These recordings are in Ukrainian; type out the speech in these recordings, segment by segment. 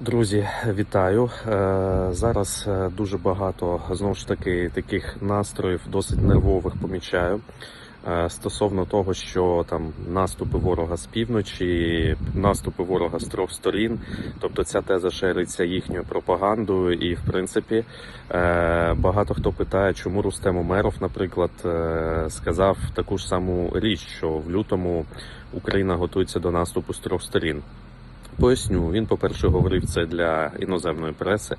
Друзі, вітаю. Е, Зараз е, дуже багато знову ж таки таких настроїв досить нервових помічаю. е, Стосовно того, що там наступи ворога з півночі, наступи ворога з трьох сторін, тобто ця теза шериться їхньою пропагандою, і в принципі багато хто питає, чому Рустем Умеров, наприклад, сказав таку ж саму річ, що в лютому Україна готується до наступу з трьох сторін. Поясню, він, по-перше, говорив це для іноземної преси,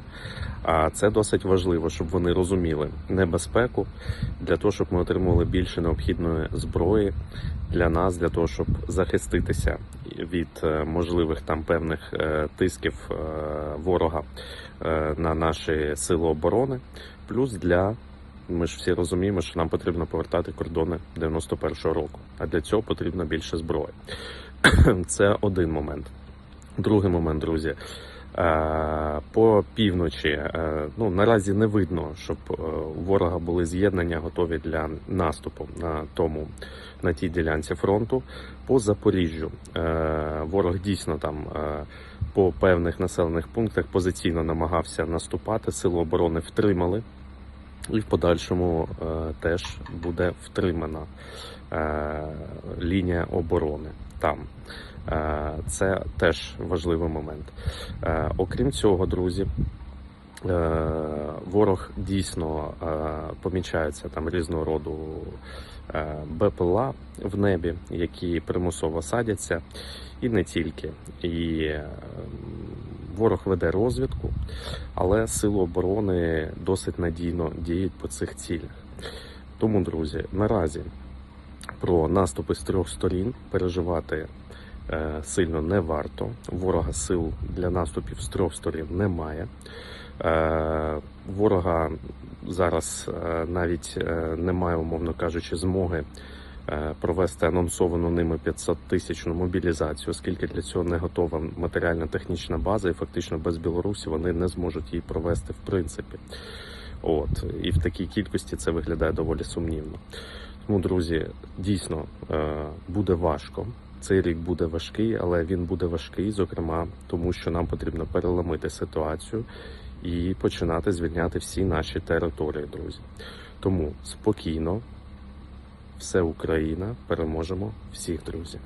а це досить важливо, щоб вони розуміли небезпеку для того, щоб ми отримували більше необхідної зброї для нас, для того, щоб захиститися від е, можливих там певних е, тисків е, ворога на наші сили оборони, плюс для. Ми ж всі розуміємо, що нам потрібно повертати кордони 91-го року, а для цього потрібно більше зброї. Це один момент. Другий момент, друзі. Е, По півночі е, ну наразі не видно, щоб е, у ворога були з'єднання готові для наступу на тому на тій ділянці фронту. По Запоріжжю ворог дійсно там по певних населених пунктах позиційно намагався наступати. Сили оборони втримали, і в подальшому теж буде втримана лінія оборони там. Е, Це теж важливий момент. Е, Окрім цього, друзі, е, ворог дійсно помічається там різного роду БПЛА в небі, які примусово садяться, і не тільки. І ворог веде розвідку, але сили оборони досить надійно діють по цих цілях. Тому, друзі, наразі про наступи з трьох сторін переживати е, сильно не варто. Ворога сил для наступів з трьох сторін немає. Е, ворога зараз е, навіть немає, умовно кажучи, змоги провести анонсовану ними 500 тисячну мобілізацію, оскільки для цього не готова матеріально-технічна база, і фактично без Білорусі вони не зможуть її провести в принципі. От і в такій кількості це виглядає доволі сумнівно. Тому, друзі, дійсно е, буде важко. Цей рік буде важкий, але він буде важкий, зокрема, тому що нам потрібно переламити ситуацію і починати звільняти всі наші території, друзі. Тому спокійно, все Україна, переможемо всіх, друзі.